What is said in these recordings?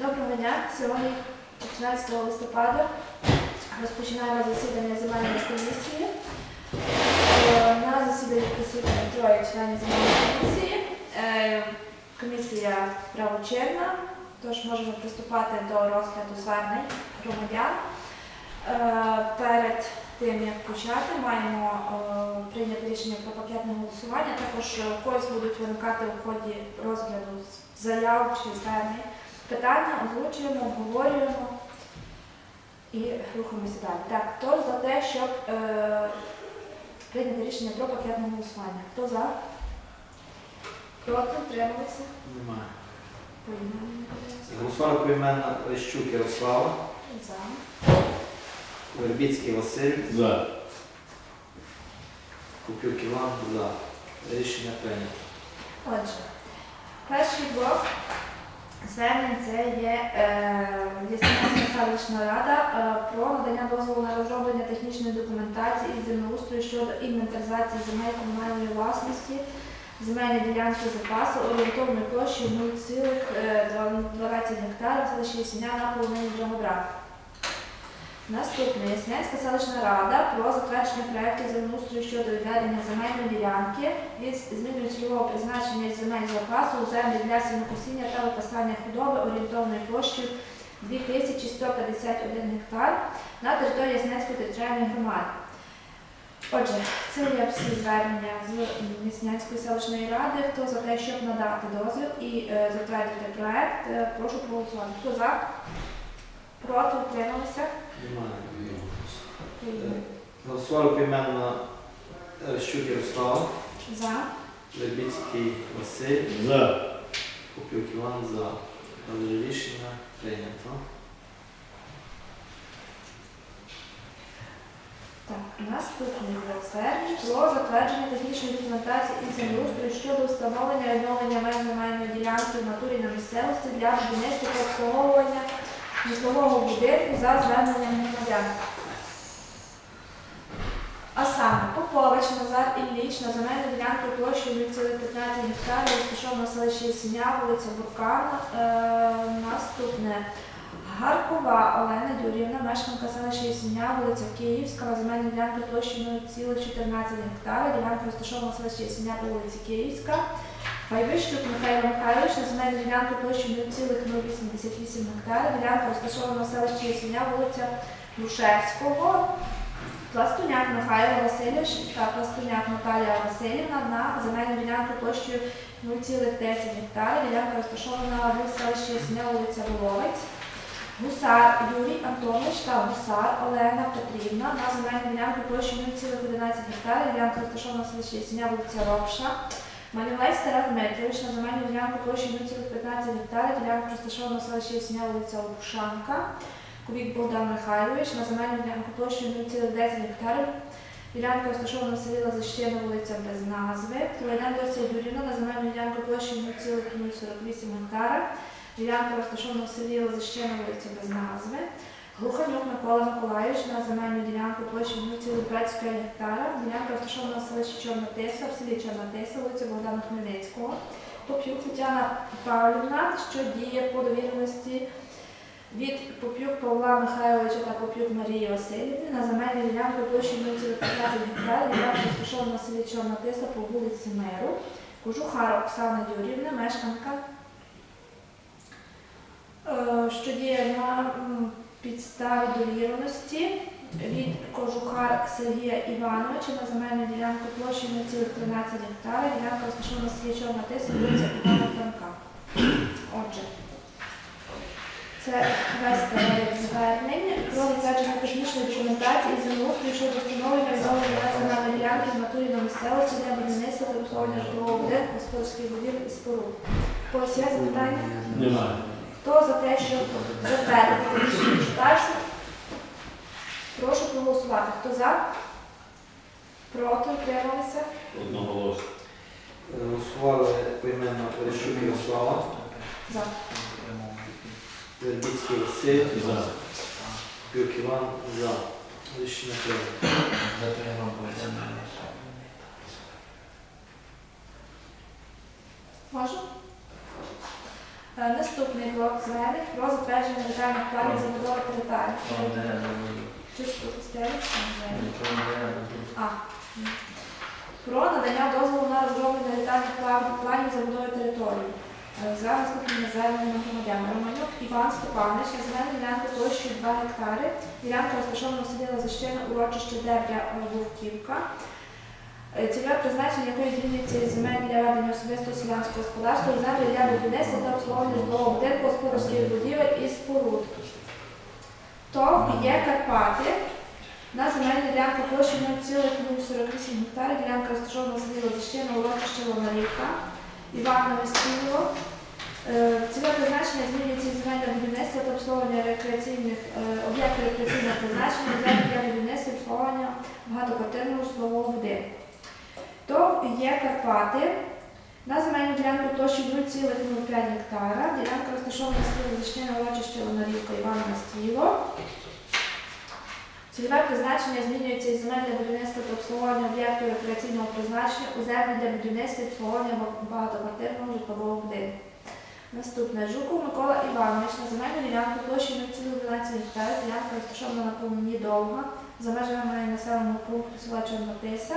Доброго дня. Сьогодні 14 листопада розпочинаємо засідання земельної комісії. Е, На засіданні присутні троє членів земельної комісії. Е, Комісія правочинна, тож можемо приступати до розгляду звернень громадян. Е, Перед тим як почати, маємо прийняти рішення про пакетне голосування. Також когось будуть виникати у ході розгляду заяв чи звернень. Питання озвучуємо, обговорюємо і рухаємося далі. Так, хто за те, щоб е, прийняти рішення про пакетне голосування? Хто за? Проти? Утрималися? Немає. Поіменно. Голосували поіменно Лещук Ярослава, За. Вербіцький Василь, За. Купюк Іван за. Рішення прийнято. Отже, перший блок звернень це є е, Ясенська селищна рада е, про надання дозволу на розроблення технічної документації із землеустрою щодо інвентаризації земель комунальної власності, земельної ділянки запасу орієнтовної площі 0,12 гектарів селищі Ясеня на половині Дрогобра. Наступне Яснянська селищна рада про затвердження проєктів землеустрою щодо відведення земельної ділянки із зміною цільового призначення земель запасу у землі для сінокосіння та випасання худоби орієнтовною площею 2151 гектар на території Яснянської територіальної громади. Отже, це є всі звернення з Яснянської селищної ради. Хто за те, щоб надати дозвіл і е, затвердити проект, е, прошу проголосувати. Хто за? Проти? Утрималися? Немає. Голосували поіменно Лещук Ярослава, За. Вербіцький Василь, За. Купюк Іван за. Отже, Рішення прийнято. Так, наступний блок про затвердження технічної документації і землеустрою щодо встановлення і відновлення меж земельної ділянки в натурі на місцевості для будівництва та обслуговування житлового будинку за зверненням громадян. А саме Попович Назар Ілліч на земельну ділянку площею 0,15 гектарів розташована в селищі Сіня, вулиця Буркана. Е, наступне Гаркова Олена Юрівна, мешканка селища Ісеня, вулиця Київська, на земельну ділянку площею 0,14 гектара, ділянка розташована в селищі Ісеня по вулиці Київська. Файвищук Михайло Михайлович на земельну ділянку площею 0,088 гектара, ділянка розташована в селищі Ісеня, вулиця Грушевського. Пластуняк Михайло Васильович та Пластуняк Наталія Васильівна на земельну ділянку площею 0,10 гектара, ділянка розташована в селищі Ісеня, вулиця Воловець. Гусар Юрій Антонович та Гусар Олена Петрівна на земельну ділянку площею 0,11 гектара, ділянка розташована в селищі Сіня, вулиця Ропша. Манівець Тарас Дмитрович на земельну ділянку площею 0,15 гектара, ділянка розташована селищі Сіня, вулиця Лопушанка. Кубік Богдан Михайлович на земельну ділянку площею 0,10 гектарів, ділянка розташована в селі Лазищина, вулиця без назви. Троєнен Дося Юрівна на земельну ділянку площею 0,048 гектара, Ділянка розташована в селі Лозищина, вулиця без назви. Глуханюк Микола Миколайович на земельну ділянку площею 0,25 гектара. Ділянка розташована в селищі Чорна в селі Чорна Тиса, Богдана Хмельницького. Поп'юк Тетяна Павлівна, що діє по довіреності від Поп'юк Павла Михайловича та Поп'юк Марії Васильівни на земельну ділянку площею 0,15 гектара. Ділянка розташована в селі Чорна по вулиці Миру. Кожухар Оксана Юрівна, мешканка Е, що діє на підставі довіреності від Кожухар Сергія Івановича на земельну ділянку площею 0,13 гектара, ділянка розташована в селі Чорна Тиса, вулиця Івана Франка. Отже, це весь перелік звернень про затвердження технічної документації і землеустрою щодо встановлення відновлення земельної ділянки в натурі на місцевості для будівництва та обслуговування житлового будинку, господарських будівель і споруд. Когось є запитання? Немає. Хто за те, щоб затвердити технічну документацію? Прошу проголосувати. Хто за? Проти? Утрималися? Одноголосно. Голосували поіменно Лещук Ярослава, За. Вербіцький Василь, За. Купюк Іван за. Рішення прийнято. Можу? Е, Наступний блок звернень про затвердження детальних планів забудови території. Пустелище. А. Про надання дозволу на розроблення детальних план- планів забудови території. Е, За наступними зверненнями громадян. Романюк Іван Степанович земельній ділянці площею 2 гектари. Ділянка розташована селі Лазищина, урочище Дебря Вовківка. Е, Цільове призначення якої із земель для ведення особистого селянського господарства, землі для будівництва та обслуговування житлового будинку, господарських будівель і споруд. ТОВ є Карпати. На земельну ділянку площею 0,048 гектарів, ділянка розташована селі Лозищина, урочище Ломарівка, Іванове Стіло. Е, Цільове призначення змінюється земель для будівництва та обслуговування рекреаційних е, об'єктів рекреаційного призначення, земель для будівництва і обслуговування багатоквартирного житлового будинку. ТОВ є Карпати. На земельну ділянку площею 0,05 гектара, ділянка розташована Лозищина, урочище Ломарівка, Іванове Стіло. Цільове призначення змінюється із земель для будівництва та обслуговування об'єктів рекреаційного призначення у землі для будівництва і обслуговування ба- багатоквартирного житлового будинку. Наступне Жуков Микола Іванович на земельну ділянку площею 0,12 гектарів, ділянка розташована на повні довга за межами населеного пункту села Чорнотиса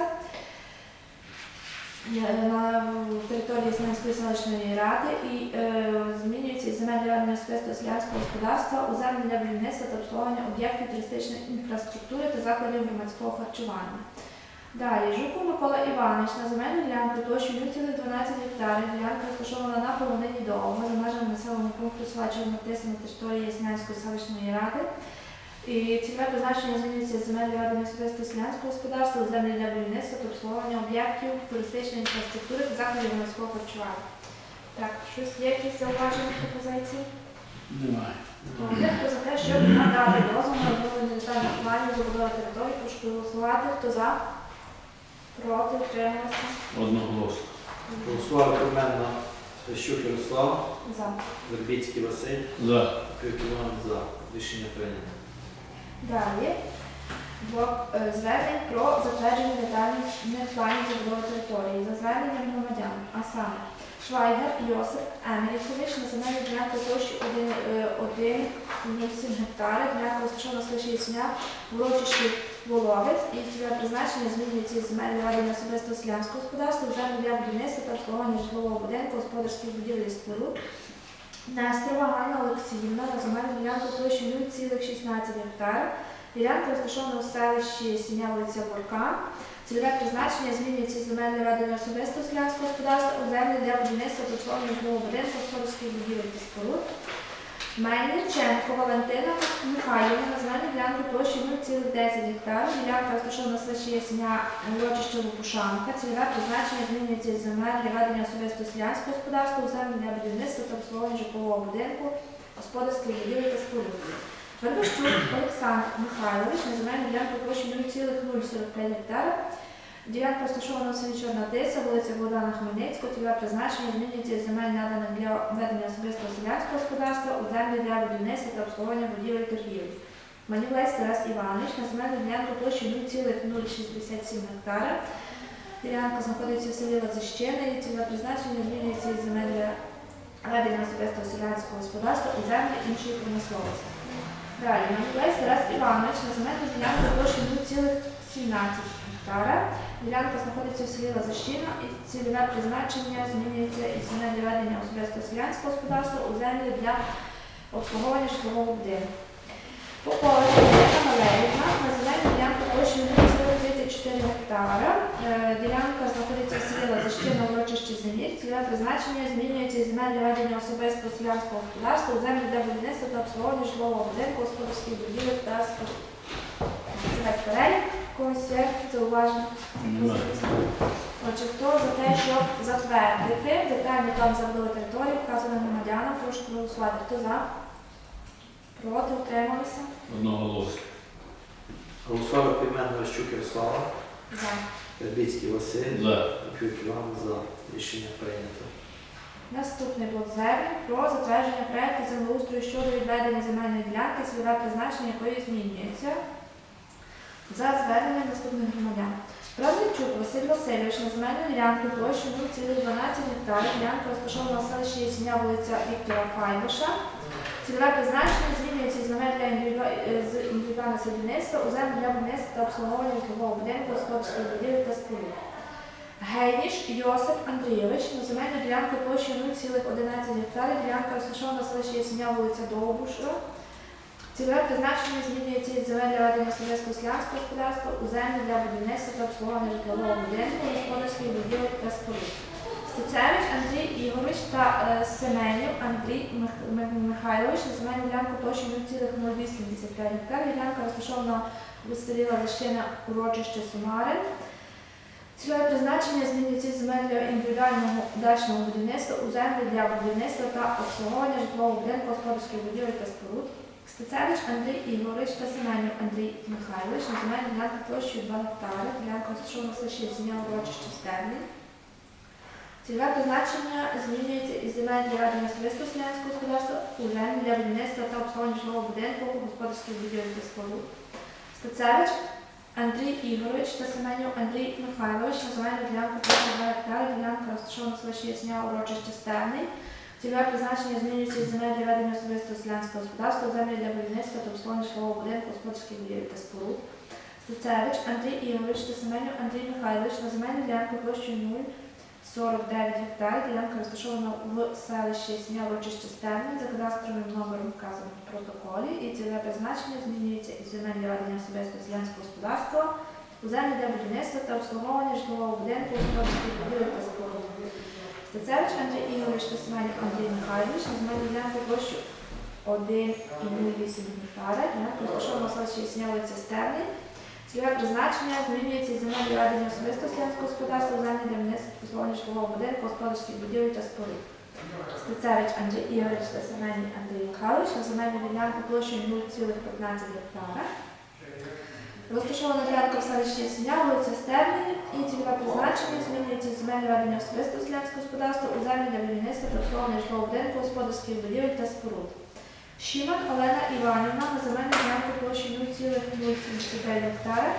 на території Знам'янської селищної ради і е, змінюється із земель ведення селянського господарства у землі для будівництва та обслуговування об'єктів туристичної інфраструктури та закладів громадського харчування. Далі Жуков Микола Іванович на земельну ділянку площею 0,12 гектарів, ділянка розташована на полонині довго за межами населеного пункту села Чорнотиса на території Яснянської селищної ради. І цільове призначення змінюється з земель для ведення селянського господарства землі для будівництва та обслуговування об'єктів туристичної інфраструктури та закладів громадського харчування. Так, щось є якісь зауваження пропозиції? Немає. Хто за те, щоб надати дозвіл на розроблення детальних планів забудови території, прошу проголосувати. Хто за? Проти, утримався? Одноголосно. Голосували поіменно Свящук Ярослав, За. Вербіцький Василь, За. Кирик за. Рішення прийнято. Далі блок е, звернень про затвердження детальних планів забудови території за зверненням громадян, а саме Швайгер Йосип Емерікович на земельній ділянці площі 1,07 гектари, ділянка розташована в селищі Сня, в урочищі Воловець і цільове призначення змінюється із земель для ведення особистого селянського господарства, землю для будівництва та обслуговування житлового будинку, господарських будівель і споруд. Нестерова Ганна Олексіївна на земельну ділянку площі 0,16 гектара. Ділянка розташована у селищі Сіня вулиця Борка. Цільове призначення змінюється із земель для ведення особистого селянського господарства у землі для будівництва житлового будинку, господарських будівель та споруд. Мельниченко Валентина Михайлівна на земельну ділянку площі 0,10 гектар. Ділянка розташована селищі Ясеня, урочище Лопушанка. Цільове призначення змінюється із земель для ведення особистого селянського господарства землі для будівництва та обслуговування житлового будинку, господарських будівель та споруд. Вербощук Олександр Михайлович на земельну ділянку площі 0,045 гектара. Ділянка розташована в селі Чорна Тиса, вулиця Богдана Хмельницького, цільове призначення змінюється земель наданих для ведення особистого селянського господарства у землі для будівництва та обслуговування будівель торгівлі. Манівець Тарас Іванович на земельну ділянку площі 0,067 гектара. Ділянка знаходиться в селі Лазищина і цільове призначення змінюється земель для ведення особистого селянського господарства у землі іншої промисловості. Далі, Манівець Тарас Іванович на земельну ділянку площі 0,17 гектара. Ділянка знаходиться в селі Лазащина і цільове призначення змінюється із земель ведення особистого селянського господарства у землі для обслуговування житлового будинку. Попова Ірина Валерівна на земельну ділянку площею 0,34 гектара. Е, Ділянка знаходиться в селі Лазащина, урочищі Земір. Цільове призначення змінюється із земель для ведення особистого селянського господарства у землі для будівництва та обслуговування житлового будинку, господарських будівель та споруд. Це перелік. Когось є зауваження? Отже, хто за те, щоб затвердити детальний план забудови території, вказаний громадянам, прошу проголосувати. Хто за? Проти, утрималися? Одноголосно. Голосували поіменно Свящук Ярослав, За. Вербіцький Василь, За. Кирик Іван за. Рішення прийнято. Наступний блок звернень про затвердження проекту землеустрою щодо відведення земельної ділянки, цільове призначення якої змінюється за зверненням наступних громадян. Правничук Василь Васильович на земельну ділянку площею 0,12 гектарів. Ділянка розташована в селищі Ясіня, вулиця Віктора Файбуша. Цільове призначення змінюється із земель для е, з індивідуального садівництва у землю для будівництва та обслуговування житлового будинку, господарської будівлі та споруд. Гейніш Йосип Андрійович на земельну ділянку площею 0,11 гектарів. Ділянка розташована в селищі Ясіня, вулиця Довбуша. Цільове призначення змінюється із земель для ведення селянського господарства у землю для будівництва та обслуговування житлового будинку, господарських будівель та споруд. Стецевич Андрій Ігорович та е, Семенів Андрій Мих- Михайлович земельну ділянку площі 0,085 гектарів. Ділянка розташована в селі Лазищина урочище Сумарин. Цільове призначення змінюється земель для індивідуального дачного будівництва у землю для будівництва та обслуговування житлового будинку, господарських будівель та споруд. Стецевич Андрій Ігорович та Семенів Андрій Михайлович на земельну ділянку площею 2 гектари. Ділянка розташована в селі Зіня урочище Стерлі. Цільове призначення змінюється із земель для ведення селянського господарства у землю для будівництва та обслуговування житлового будинку, господарських будівель та споруд. Стецевич Андрій Ігорович та Семенів Андрій Михайлович на земельну ділянку площею 2 гектари. Ділянка розташована в селищі Ясня урочище Стевний. Цільове призначення змінюється із земель для ведення особистого селянського господарства землі для будівництва та обслуговування житлового будинку, господарських будівель та споруд. Стецевич Андрій Ігорович та Семенів Андрій Михайлович на земельну ділянку площею 0 49 гектарів. Ділянка розташована в селищі Сім'я Урочище Стебне за кадастровим номером вказаним в протоколі. І цільове призначення змінюється із земель для ведення особистого селянського господарства у землі для будівництва та обслуговування житлового будинку, господарських будівель та споруд. Стецевич Андрій Ігорович та Семенів Андрій Михайлович на земельну ділянку площу 1,08 гектара. Розташована в селищі Сім'я вулиця Стебне. Цільове призначення змінюється із земель для ведення особистого селянського господарства землі для міністрів послуговування житлового будинку, господарських будівель та споруд. Стецевич Андрій Ігорович та Семеній Андрій Михайлович на земельну ділянку площею 0,15 гектара. Розташована ділянка в селищі Сіня, вулиця Стебні, і цільове призначення змінюється із земель для ведення особистого селянського господарства у землі для будівництва та обслуговування житлового будинку, господарських будівель та споруд. Шіман Олена Іванівна на земельну ділянку площею 0,079 гектара.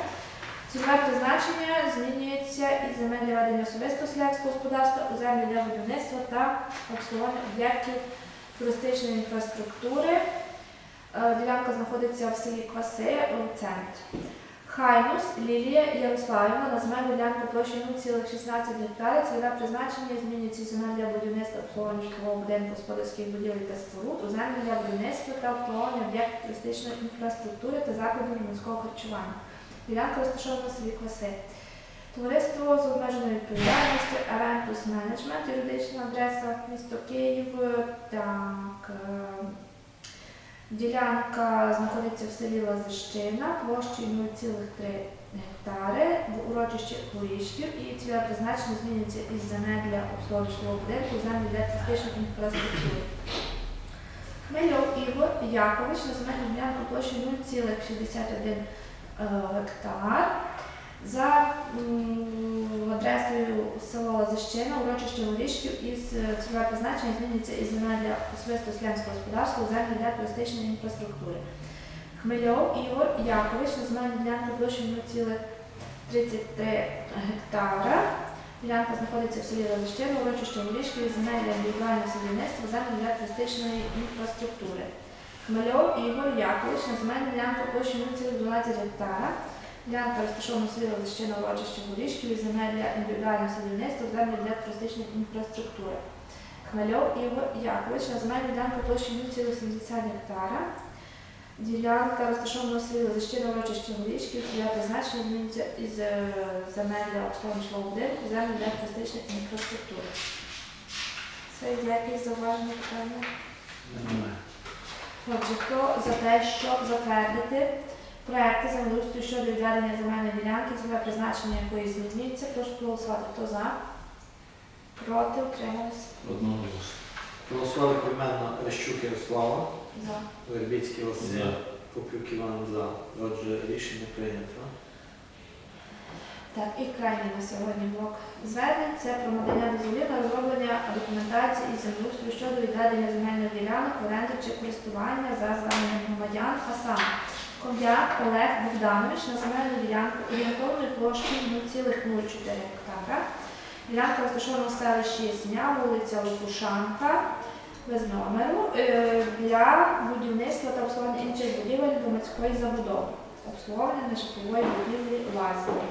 Цільове призначення змінюється із земель для ведення особистого селянського господарства у землі для будівництва та обслуговування об'єктів туристичної інфраструктури. Е, Ділянка знаходиться в селі Кваси у центрі. Хайнус Лілія Ярославівна на земельну ділянку площею 0,16 гектара. Цільове призначення змінюється земель для будівництва обслуговування житлового будинку, господарських будівель та споруд у для будівництва та обслуговування об'єктів туристичної інфраструктури та закладів громадського харчування. Ділянка розташована в селі Кваси. Товариство з обмеженою відповідальністю Aventus Management, юридична адреса місто Київ. Так, е, ділянка знаходиться в селі Лазищина, площею 0,3 гектари в урочищі Горішків і ціле призначення зміниться із земель житлового будинку, землі для туристичної інфраструктур. Хмельов Ігор Якович на земельну ділянку площею 0,61 е, гектар за адресою село Лазищина, урочище Горішків із е, цільове призначення змінюється із земель для особистого селянського господарства у землі для туристичної інфраструктури. Хмельов Ігор Якович на земельну ділянку площею 0,33 гектара. Ділянка знаходиться в селі Лазищина, урочище Горішків із земель для індивідуального садівництва, землі для туристичної інфраструктури. Хмельов Ігор Якович на земельну ділянку площею 0,12 гектара. Ділянка розташована в селі Лазищина, урочище Горішків із земель для індивідуального садівництва, землі для туристичної інфраструктури. Хмельов Ігор Якович на земельну ділянку площею 0,70 гектара. Ділянка розташована в селі Лазищина, урочище Горішків, для призначення зміниться із е, земель для обслуговування будинку, землі для туристичної інфраструктури. Це є якісь зауваження питання? Немає. Отже, хто за те, щоб затвердити проекти землеустрою щодо відведення земельної ділянки, цільове призначення якої змінюється, прошу проголосувати. Хто за? Проти? Утримались? Одноголосно. Голосували поіменно Рещук Ярослава, За. Вербіцький Василь, За. Поплюк Іван за. Отже, рішення прийнято. Так, і крайній на сьогодні блок звернень це про надання дозволів на розроблення документації із землеустрою щодо відведення земельних ділянок в оренду чи користування за зверненням громадян, а саме Ков'як Олег Богданович на земельну ділянку орієнтовною площею 0,04 гектара. Ділянка розташована в селищі Сня, вулиця Лопушанка, без номеру, е, для будівництва та обслуговування інших будівель громадської забудови, обслуговування нежитлової будівлі лазні.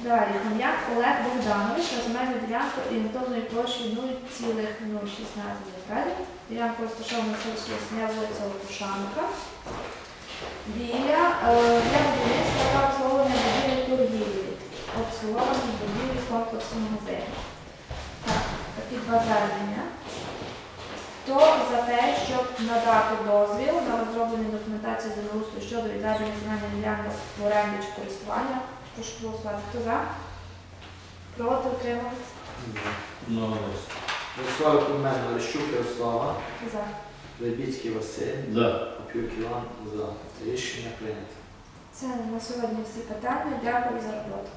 Далі Хом'як Олег Богданович на земельну ділянку орієнтовною площею 0,016 гектарів. Ділянка розташована в селищі Сня, вулиця Лопушанка. Біля е, для будівництва та обслуговування будівлі торгівлі, обслуговування будівлі комплексу магазину. Так, такі два звернення. Хто за те, щоб надати дозвіл на розроблення документації землеустрою щодо відведення земельних ділянок в оренду чи користування, прошу голосувати. Хто за? Проти утримались? Одноголосно. Ярослав Кульмен, Лещук Ярослава, За. Лебіцький Василь, За. Попюк Іван за. Рішення прийнято. Це на сьогодні всі питання. Дякую за роботу.